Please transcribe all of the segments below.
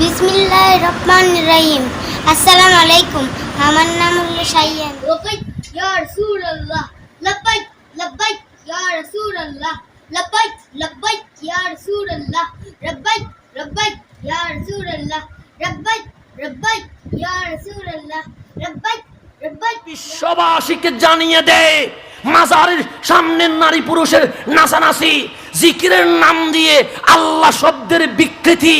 বিসমিল্লাহ রহমান রাহিম। আসসালামু আলাইকুম আমার নাম হলো সাইয়ান। লব্বাইক ইয়া রাসূলুল্লাহ। লব্বাইক লব্বাইক ইয়া রাসূলুল্লাহ। লব্বাইক লব্বাইক ইয়া রাসূলুল্লাহ। রব্বাইক রব্বাইক ইয়া রাসূলুল্লাহ। রব্বাইক রব্বাইক ইয়া রাসূলুল্লাহ। রব্বাইক রব্বাইক বিশ্ববাসীকে জানিয়ে দে মাজারের সামনে নারী পুরুষের নাচানাচি। জিকিরের নাম দিয়ে আল্লাহ শব্দের বিকৃতি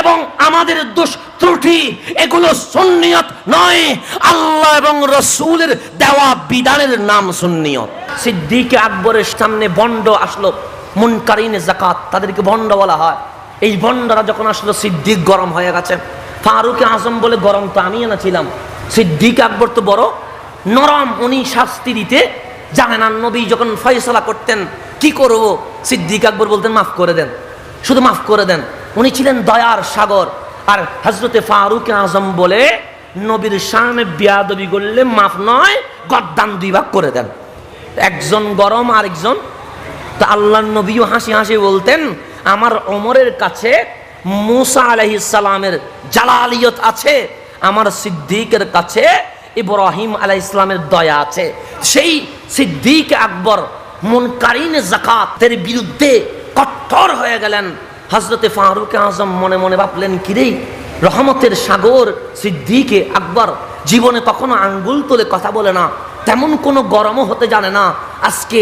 এবং আমাদের দোষ ত্রুটি, এগুলো সুন্নিয়ত নয়। আল্লাহ এবং রসুলের দেওয়া বিধানের নাম সুন্নিয়ত। সিদ্দিক আকবরের সামনে বন্ড আসলো, মুনকারিনে জাকাত তাদেরকে বন্ড বলা হয়। এই বন্ডরা যখন আসলো, সিদ্দিক গরম হয়ে গেছে। ফারুক আজম বলে, গরম তো আমি এনেছিলাম। সিদ্দিক আকবর তো বড় নরম, উনি শাস্তি দিতে জানেন নবী যখন ফয়সলা করতেন কি করব? সিদ্দিক আকবর বলতেন, মাফ করে দেন। শুধু মাফ করে দেন। উনি ছিলেন দয়ার সাগর। আর হজরতে ফারুক আজম বলে, নবীর সামনে বিয়াদবি করলে মাফ নয়, গদ্দান দুই ভাগ করে দেন। একজন গরম, আরেকজন, তা আল্লাহ নবীও হাসি হাসি বলতেন, আমার অমরের কাছে মুসা আলাইসালামের জালালিয়ত আছে, আমার সিদ্দিকের কাছে ইব্রাহিম আলাহ ইসলামের দয়া আছে। সেই সিদ্দিক আকবর মুনকারিন জাকাতের বিরুদ্ধে কট্টর হয়ে গেলেন। হজরতে ফারুক আজম মনে মনে ভাবলেন, কিরে, রহমতের সাগর, সিদ্দিকে আকবর, জীবনে কখনো আঙ্গুল তুলে কথা বলে না। তেমন কোনো গরমও হতে জানে না। আজকে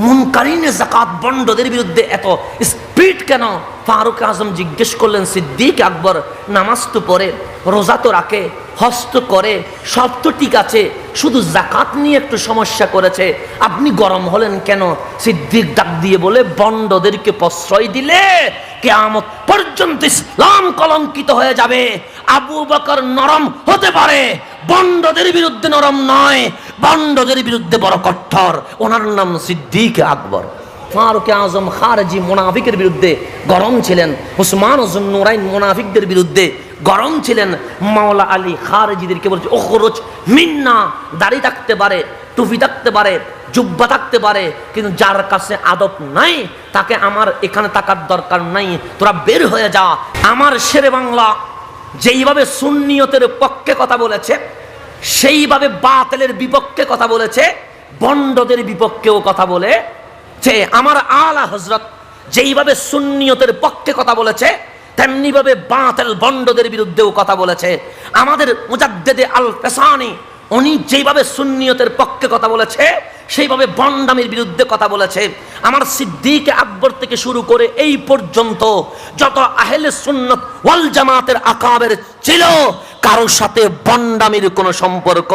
মুনকারিনে জাকাত বন্ডদের বিরুদ্ধে এত স্পিড কেন ফারুক আজম জিজ্ঞেস করলেন, সিদ্দিক আকবর, নামাজ তো পড়ে, রোজা তো রাখে হস্ত করে, সব তো ঠিক আছে, শুধু জাকাত নিয়ে একটু সমস্যা করেছে, আপনি গরম হলেন কেন? সিদ্দিক ডাক দিয়ে বলে বন্ডদেরকে প্রশ্রয় দিলে কেয়ামত পর্যন্ত ইসলাম কলঙ্কিত হয়ে যাবে, আবু বকর নরম হতে পারে বন্ডদের বিরুদ্ধে নরম নয় বন্ডদের বিরুদ্ধে বড় কঠোর। ওনার নাম সিদ্দিক আকবর। ফারুক আজম খারজি মোনাফিকের বিরুদ্ধে গরম ছিলেন। উসমান নুরাইন মোনাফিকদের বিরুদ্ধে গরম ছিলেন। মাওলা আলী খারজিদেরকে বলছে ওখরোজ মিন্না, দাড়ি থাকতে পারে, টুপি থাকতে পারে, জুব্বা থাকতে পারে, কিন্তু যার কাছে আদব নাই, তাকে আমার এখানে থাকার দরকার নাই, তোরা বের হয়ে যা। আমার শেরে বাংলা যেইভাবে সুন্নিয়তের পক্ষে কথা বলেছে, সেইভাবে বাতেলের বিপক্ষে কথা বলেছে, বন্ডদের বিপক্ষেও কথা বলে যে আমার আলা হজরত যেইভাবে সুন্নিয়তের পক্ষে কথা বলেছে তেমনিভাবে বাতেল বন্ডদের বিরুদ্ধেও কথা বলেছে। আমাদের মুজাদ্দেদে আল ফেসানি উনি যেইভাবে সুন্নিয়তের পক্ষে কথা বলেছে সেইভাবে বন্ডামির বিরুদ্ধে কথা বলেছে। আমার সিদ্দিকে আকবর থেকে শুরু করে এই পর্যন্ত যত আহলে সুন্নত ওয়াল জামাতের আকাবের ছিল কারোর সাথে বন্ডামির কোনো সম্পর্ক?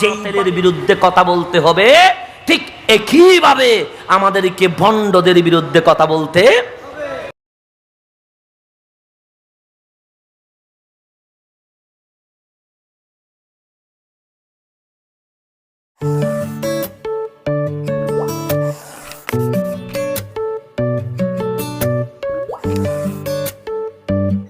জেইলের বিরুদ্ধে কথা বলতে হবে ঠিক একইভাবে আমাদেরকে ভণ্ডদের বিরুদ্ধে কথা বলতে